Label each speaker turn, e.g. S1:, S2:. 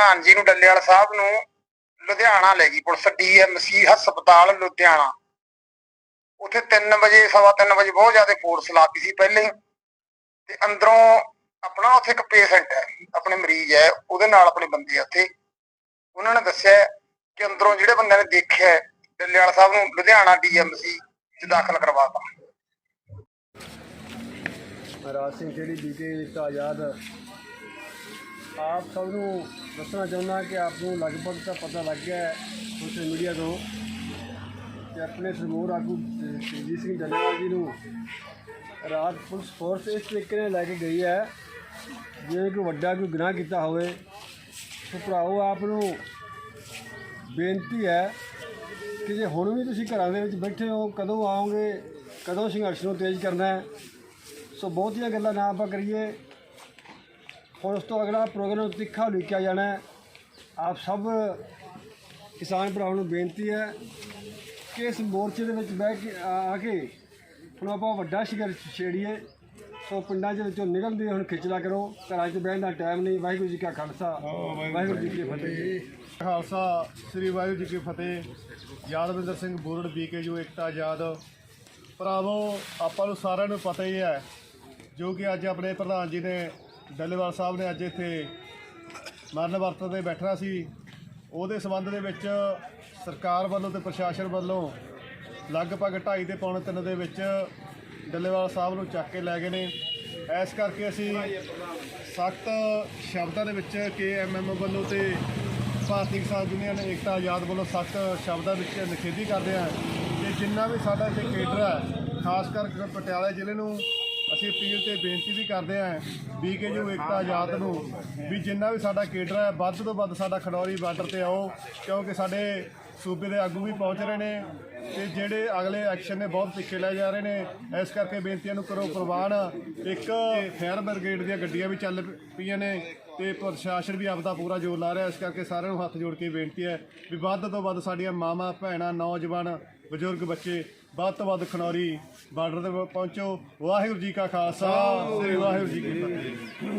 S1: ਪ੍ਰਧਾਨ ਜੀ ਨੂੰ ਡੱਲੇਵਾਲ ਸਾਹਿਬ ਨੂੰ ਲੁਧਿਆਣਾ ਲੈ ਗਈ ਪੁਲਿਸ ਡੀਐਮਸੀ ਹਸਪਤਾਲ ਲੁਧਿਆਣਾ। ਉੱਥੇ 3 ਵਜੇ ਸਵਾ 3 ਵਜੇ ਬਹੁਤ ਜ਼ਿਆਦਾ ਫੋਰਸ ਲਾਤੀ ਸੀ ਪਹਿਲੇ ਤੇ ਅੰਦਰੋਂ ਆਪਣਾ ਉੱਥੇ ਇੱਕ ਪੇਸ਼ੈਂਟ ਹੈ ਆਪਣੇ ਮਰੀਜ਼ ਹੈ ਉਹਦੇ ਨਾਲ ਆਪਣੇ ਬੰਦੇ ਆ ਉੱਥੇ। ਉਹਨਾਂ ਨੇ ਦੱਸਿਆ ਕਿ ਅੰਦਰੋਂ ਜਿਹੜੇ ਬੰਦਿਆਂ ਨੇ ਦੇਖਿਆ ਹੈ, ਡੱਲੇਵਾਲ ਸਾਹਿਬ ਨੂੰ ਲੁਧਿਆਣਾ ਡੀਐਮਸੀ ਚ ਦਾਖਲ ਕਰਵਾਤਾ
S2: ਰਾਜ ਸਿੰਘ ਜਿਹੜੀ ਬੀਕੇ ਆਜ਼ਾਦ ਆਪ ਸਭ ਨੂੰ ਦੱਸਣਾ ਚਾਹੁੰਦਾ ਕਿ ਆਪ ਨੂੰ ਲਗਭਗ ਤਾਂ ਪਤਾ ਲੱਗ ਗਿਆ ਹੈ ਸੋਸ਼ਲ ਮੀਡੀਆ ਤੋਂ ਕਿ ਆਪਣੇ ਸਰਮੂਰ ਆਗੂ ਤੇਜੀ ਸਿੰਘ ਡੱਲੇਵਾਲ ਜੀ ਨੂੰ ਰਾਤ ਪੁਲਿਸ ਫੋਰਸ ਇਸ ਤਰੀਕੇ ਨਾਲ ਲੈ ਕੇ ਗਈ ਹੈ ਜਿਵੇਂ ਕੋਈ ਵੱਡਾ ਕੋਈ ਗੁਨਾਹ ਕੀਤਾ ਹੋਵੇ ਸੋ ਭਰਾਓ ਆਪ ਨੂੰ ਬੇਨਤੀ ਹੈ ਕਿ ਜੇ ਹੁਣ ਵੀ ਤੁਸੀਂ ਘਰਾਂ ਦੇ ਵਿੱਚ ਬੈਠੇ ਹੋ, ਕਦੋਂ ਆਓਗੇ, ਕਦੋਂ ਸੰਘਰਸ਼ ਨੂੰ ਤੇਜ਼ ਕਰਨਾ ਹੈ, ਸੋ ਬਹੁਤੀਆਂ ਗੱਲਾਂ ਨਾ ਆਪਾਂ ਕਰੀਏ। ਹੁਣ ਉਸ ਤੋਂ ਅਗਲਾ ਪ੍ਰੋਗਰਾਮ ਤਿੱਖਾ ਲਿਖਿਆ ਜਾਣਾ ਹੈ। ਆਪ ਸਭ ਕਿਸਾਨ ਭਰਾਵਾਂ ਨੂੰ ਬੇਨਤੀ ਹੈ ਕਿ ਇਸ ਮੋਰਚੇ ਦੇ ਵਿੱਚ ਬਹਿ ਕੇ ਆ ਕੇ ਹੁਣ ਆਪਾਂ ਵੱਡਾ ਸੰਘਰਸ਼ ਛੇੜੀਏ ਸੋ ਪਿੰਡਾਂ ਦੇ ਵਿੱਚੋਂ ਨਿਕਲਦੇ ਹੁਣ ਖਿਚਲਾ ਕਰੋ। ਘਰਾਂ 'ਚ ਬਹਿਣ ਦਾ ਟਾਈਮ ਨਹੀਂ। ਵਾਹਿਗੁਰੂ ਜੀ ਕਾ ਖਾਲਸਾ। ਵਾਹਿਗੁਰੂ ਜੀ ਕੀ ਫਤਿਹ।
S3: ਖਾਲਸਾ ਸ੍ਰੀ ਵਾਹਿਗੁਰੂ ਜੀ ਕੀ ਫਤਿਹ। ਯਾਦਵਿੰਦਰ ਸਿੰਘ ਬੋਰਡ ਬੀਕੇਯੂ ਇਕਤਾ ਆਜ਼ਾਦ। ਭਰਾਵੋ ਆਪਾਂ ਨੂੰ ਸਾਰਿਆਂ ਨੂੰ ਪਤਾ ਹੀ ਹੈ ਜੋ ਕਿ ਅੱਜ ਆਪਣੇ ਪ੍ਰਧਾਨ ਜੀ ਨੇ ਡੱਲੇਵਾਲ ਸਾਹਿਬ ਨੇ ਅੱਜ ਇੱਥੇ ਮਰਨ ਵਰਤ ਤੇ ਬੈਠਣਾ ਸੀ। ਉਹਦੇ ਸਬੰਧ ਦੇ ਵਿੱਚ ਸਰਕਾਰ ਵੱਲੋਂ ਤੇ ਪ੍ਰਸ਼ਾਸਨ ਵੱਲੋਂ ਲਗਭਗ 2.5 ਤੇ ਪੌਣੇ 3 ਦੇ ਵਿੱਚ ਡੱਲੇਵਾਲ ਸਾਹਿਬ ਨੂੰ ਚੱਕ ਕੇ ਲੈ ਗਏ ਨੇ। ਇਸ ਕਰਕੇ ਅਸੀਂ ਸਖਤ ਸ਼ਬਦਾਂ ਦੇ ਵਿੱਚ ਕੇ ਐਮਐਮ ਵੱਲੋਂ ਤੇ ਭਾਰਤੀ ਕਿਸਾਨ ਯੂਨੀਅਨ ਏਕਤਾ ਆਜ਼ਾਦ ਵੱਲੋਂ ਸਖਤ ਸ਼ਬਦਾਂ ਵਿੱਚ ਨਿਖੇਧੀ ਕਰਦੇ ਹਾਂ। ਕਿ ਜਿੰਨਾ ਵੀ ਸਾਡਾ ਇੱਥੇ ਕੇਡਰ ਹੈ, ਖਾਸ ਕਰਕੇ ਪਟਿਆਲਾ ਜ਼ਿਲ੍ਹੇ ਨੂੰ ਅਸੀਂ ਅਪੀਲ ਤੇ ਬੇਨਤੀ ਵੀ ਕਰਦੇ ਹਾਂ ਵੀ ਕਿ ਜੋ ਏਕਤਾ ਆਜ਼ਾਦ ਨੂੰ ਵੀ ਜਿੰਨਾ ਵੀ ਸਾਡਾ ਕੇਡਰ ਹੈ, ਵੱਧ ਤੋਂ ਵੱਧ ਸਾਡਾ ਖਡੌਰੀ ਬਾਰਡਰ ਤੇ ਆਓ, ਕਿਉਂਕਿ ਸਾਡੇ ਸੂਬੇ ਦੇ ਆਗੂ ਵੀ ਪਹੁੰਚ ਰਹੇ ਨੇ ਤੇ ਜਿਹੜੇ ਅਗਲੇ ਐਕਸ਼ਨ ਨੇ ਬਹੁਤ ਪਿੱਛੇ ਲੈ ਜਾ ਰਹੇ ਨੇ। ਇਸ ਕਰਕੇ ਬੇਨਤੀਆਂ ਨੂੰ ਕਰੋ ਪ੍ਰਵਾਨ। ਇੱਕ ਫਾਇਰ ਬ੍ਰਿਗੇਡ ਦੀਆਂ ਗੱਡੀਆਂ ਵੀ ਚੱਲ ਪਈਆਂ ਨੇ ਤੇ ਪ੍ਰਸ਼ਾਸਨ ਵੀ ਆਪਦਾ ਪੂਰਾ ਜ਼ੋਰ ਲਾ ਰਿਹਾ। ਇਸ ਕਰਕੇ ਸਾਰਿਆਂ ਨੂੰ ਹੱਥ ਜੋੜ ਕੇ ਬੇਨਤੀ ਹੈ ਵੀ ਵੱਧ ਤੋਂ ਵੱਧ ਸਾਡੀਆਂ ਮਾਵਾਂ, ਭੈਣਾਂ, ਨੌਜਵਾਨ ਬਜ਼ੁਰਗ ਬੱਚੇ, ਵੱਧ ਤੋਂ ਵੱਧ ਖਨੌਰੀ ਬਾਰਡਰ ਤੇ ਪਹੁੰਚੋ। ਵਾਹਿਗੁਰੂ ਜੀ ਕਾ ਖਾਲਸਾ, ਸ੍ਰੀ ਵਾਹਿਗੁਰੂ ਜੀ ਕੀ ਫਤਿਹ।